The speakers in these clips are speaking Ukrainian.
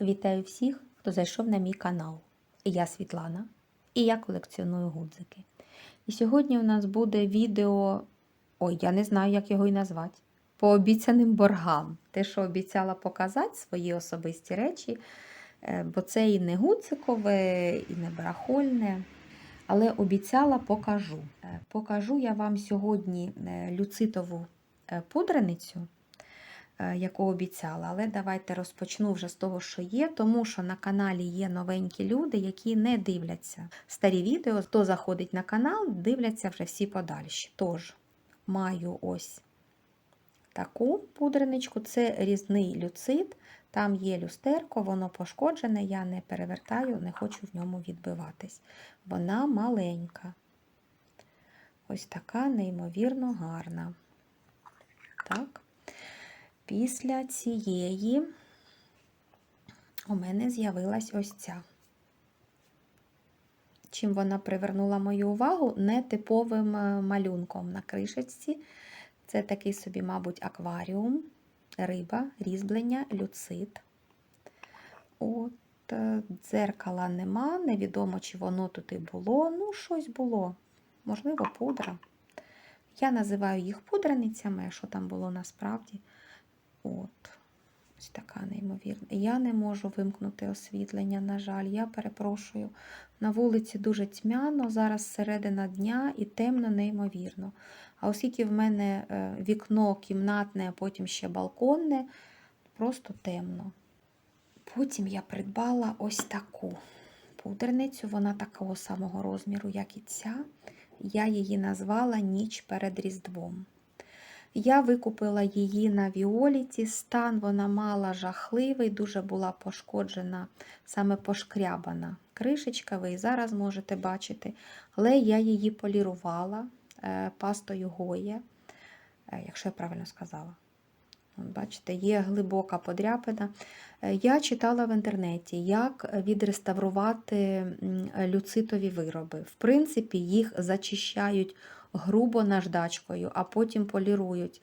Вітаю всіх, хто зайшов на мій канал. Я Світлана і я колекціоную гудзики. І сьогодні у нас буде відео, ой, я не знаю, як його і назвати. По обіцяним боргам. Те, що обіцяла показати свої особисті речі, е, бо це і не гудзикове, і не барахольне. Але обіцяла покажу. Е, Покажу я вам сьогодні е, люцитову пудреницю яку обіцяла. Але давайте розпочну вже з того, що є, тому що на каналі є новенькі люди, які не дивляться старі відео. Хто заходить на канал, дивляться вже всі подальші. Тож, маю ось таку пудреничку, це різний люцит. Там є люстерко, воно пошкоджене, я не перевертаю, не хочу в ньому відбиватись. Вона маленька. Ось така неймовірно гарна. Так. Після цієї у мене з'явилась ось ця. Чим вона привернула мою увагу нетиповим е, малюнком на кришечці. Це такий собі, мабуть, акваріум, риба, різьблення, люцит. От, е, дзеркала нема, невідомо, чи воно тут і було. Ну, щось було. Можливо, пудра. Я називаю їх пудреницями, що там було насправді. От, ось така неймовірна. Я не можу вимкнути освітлення, на жаль, я перепрошую. На вулиці дуже тьмяно, зараз середина дня і темно, неймовірно. А оскільки в мене е, вікно кімнатне, а потім ще балконне, просто темно. Потім я придбала ось таку пудерницю, вона такого самого розміру, як і ця. Я її назвала Ніч перед Різдвом. Я викупила її на Віоліті. Стан вона мала жахливий, дуже була пошкоджена, саме пошкрябана кришечка, ви і зараз можете бачити. Але я її полірувала е, пастою Гоє, е, якщо я правильно сказала. Бачите, є глибока подряпина. Е, Я читала в інтернеті, як відреставрувати люцитові вироби. В принципі, їх зачищають грубо наждачкою, а потім полірують.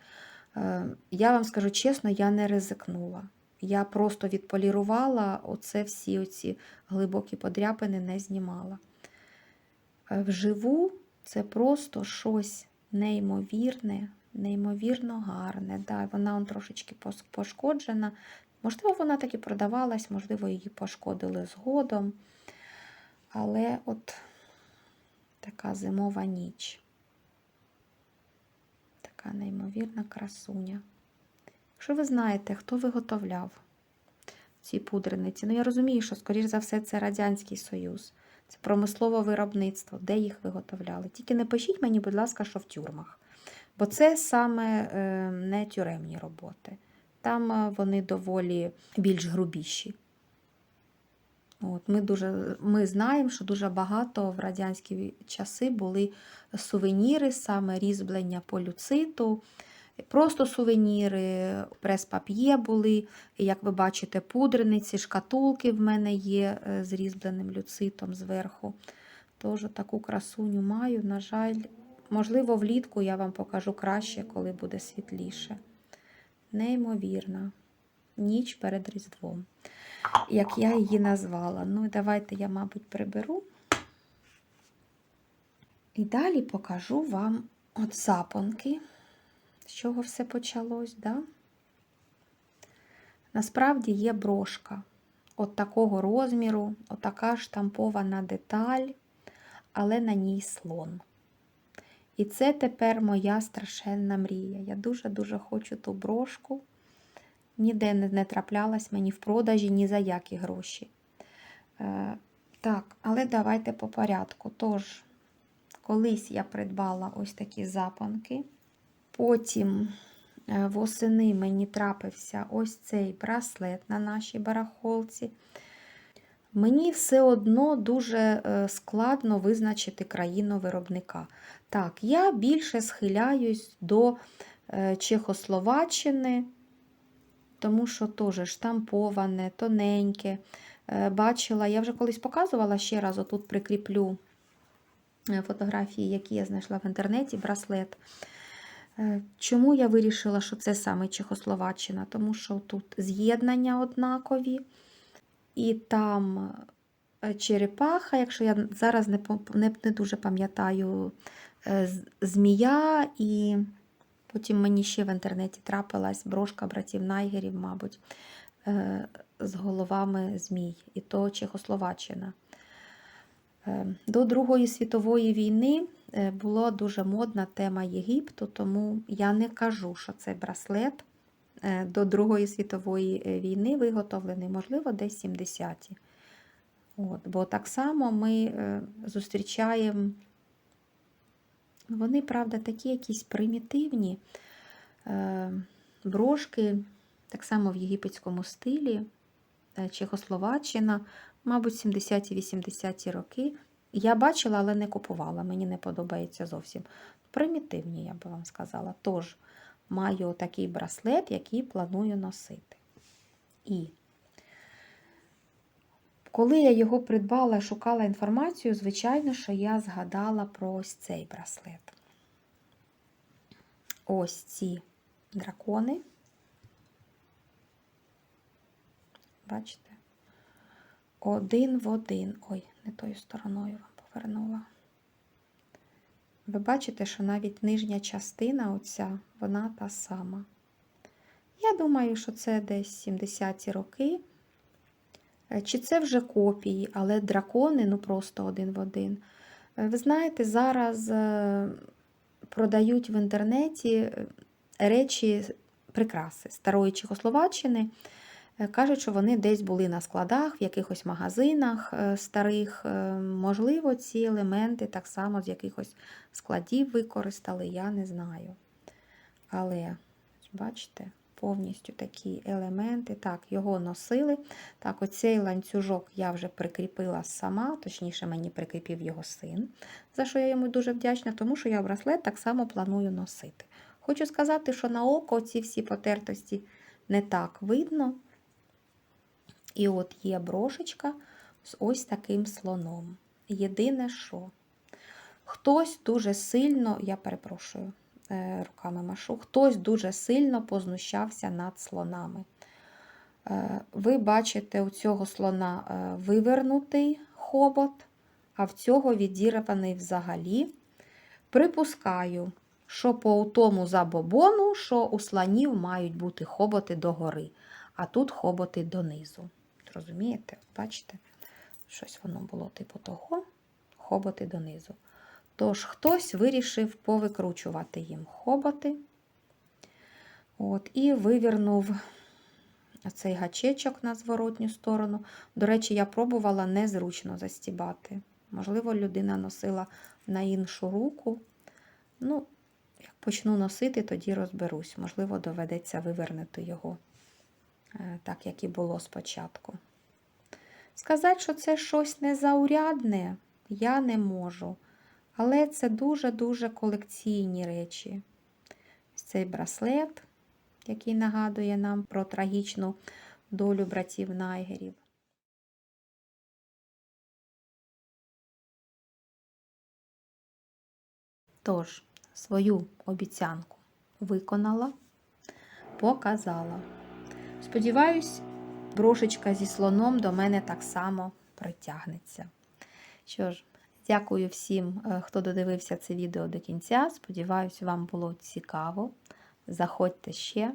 Е, Я вам скажу чесно, я не ризикнула. Я просто відполірувала, оце всі оці глибокі подряпини не знімала. Е, Вживу це просто щось неймовірне, неймовірно гарне. Да, вона он трошечки пошкоджена. Можливо, вона таки продавалась, можливо, її пошкодили згодом. Але от така зимова ніч. Така неймовірна красуня. Якщо ви знаєте, хто виготовляв ці пудрениці, ну я розумію, що, скоріш за все, це Радянський Союз, це промислове виробництво, де їх виготовляли. Тільки не пишіть мені, будь ласка, що в тюрмах. Бо це саме е, не тюремні роботи. Там е, вони доволі більш грубіші. От, Ми дуже, ми знаємо, що дуже багато в радянські часи були сувеніри, саме різьблення по люциту, просто сувеніри, прес-пап'є були. Як ви бачите, пудрениці, шкатулки в мене є е, з різьбленим люцитом зверху. Тож таку красуню маю. На жаль, можливо, влітку я вам покажу краще, коли буде світліше. Неймовірна. Ніч перед Різдвом як я її назвала. Ну, давайте я, мабуть, приберу. І далі покажу вам от запонки, з чого все почалось. Да? Насправді є брошка от такого розміру, отака штампована деталь, але на ній слон. І це тепер моя страшенна мрія. Я дуже-дуже хочу ту брошку. Ніде не, траплялась мені в продажі ні за які гроші. Е, так, але давайте по порядку. Тож, колись я придбала ось такі запонки. Потім е, восени мені трапився ось цей браслет на нашій барахолці. Мені все одно дуже е, складно визначити країну виробника. Так, я більше схиляюсь до Чехословаччини тому що теж штамповане, тоненьке. Е, Бачила, я вже колись показувала ще раз, отут прикріплю е, фотографії, які я знайшла в інтернеті, браслет. Е, Чому я вирішила, що це саме Чехословаччина? Тому що тут з'єднання однакові, і там черепаха, якщо я зараз не, не, не дуже пам'ятаю, змія, і потім мені ще в інтернеті трапилась брошка братів Найгерів, мабуть, е, з головами змій, і то Чехословаччина. Е, До Другої світової війни е, була дуже модна тема Єгипту, тому я не кажу, що цей браслет до Другої світової війни виготовлений, можливо, десь 70-ті. От, бо так само ми зустрічаємо, вони, правда, такі якісь примітивні е, брошки, так само в єгипетському стилі, е, Чехословаччина, мабуть, 70-80-ті роки. Я бачила, але не купувала, мені не подобається зовсім. Примітивні, я би вам сказала. Тож, маю такий браслет, який планую носити. І коли я його придбала, шукала інформацію, звичайно, що я згадала про ось цей браслет. Ось ці дракони. Бачите? Один в один. Ой, не тою стороною вам повернула. Ви бачите, що навіть нижня частина, оця, вона та сама. Я думаю, що це десь 70-ті роки. Е, Чи це вже копії, але дракони, ну просто один в один. Е, Ви знаєте, зараз е, продають в інтернеті речі, прикраси старої Чехословаччини. Кажуть, що вони десь були на складах, в якихось магазинах старих. Можливо, ці елементи так само з якихось складів використали, я не знаю. Але, бачите, повністю такі елементи. Так, його носили. Так, оцей ланцюжок я вже прикріпила сама, точніше, мені прикріпив його син, за що я йому дуже вдячна, тому що я браслет так само планую носити. Хочу сказати, що на око ці всі потертості не так видно. І от є брошечка з ось таким слоном. Єдине, що хтось дуже сильно, я перепрошую, руками машу, хтось дуже сильно познущався над слонами. Е, Ви бачите у цього слона е, вивернутий хобот, а в цього відірваний взагалі. Припускаю, що по тому забобону, що у слонів мають бути хоботи догори, а тут хоботи донизу. Розумієте? Бачите? Щось воно було типу того, хоботи донизу. Тож хтось вирішив повикручувати їм хоботи. От, і вивернув цей гачечок на зворотню сторону. До речі, я пробувала незручно застібати. Можливо, людина носила на іншу руку. Ну, як почну носити, тоді розберусь. Можливо, доведеться вивернути його, е, так як і було спочатку. Сказати, що це щось незаурядне, я не можу. Але це дуже-дуже колекційні речі. Цей браслет, який нагадує нам про трагічну долю братів Найгерів. Тож, свою обіцянку виконала, показала. Сподіваюсь, брошечка зі слоном до мене так само притягнеться. Що ж, дякую всім, е, хто додивився це відео до кінця. Сподіваюсь, вам було цікаво. Заходьте ще.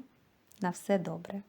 На все добре.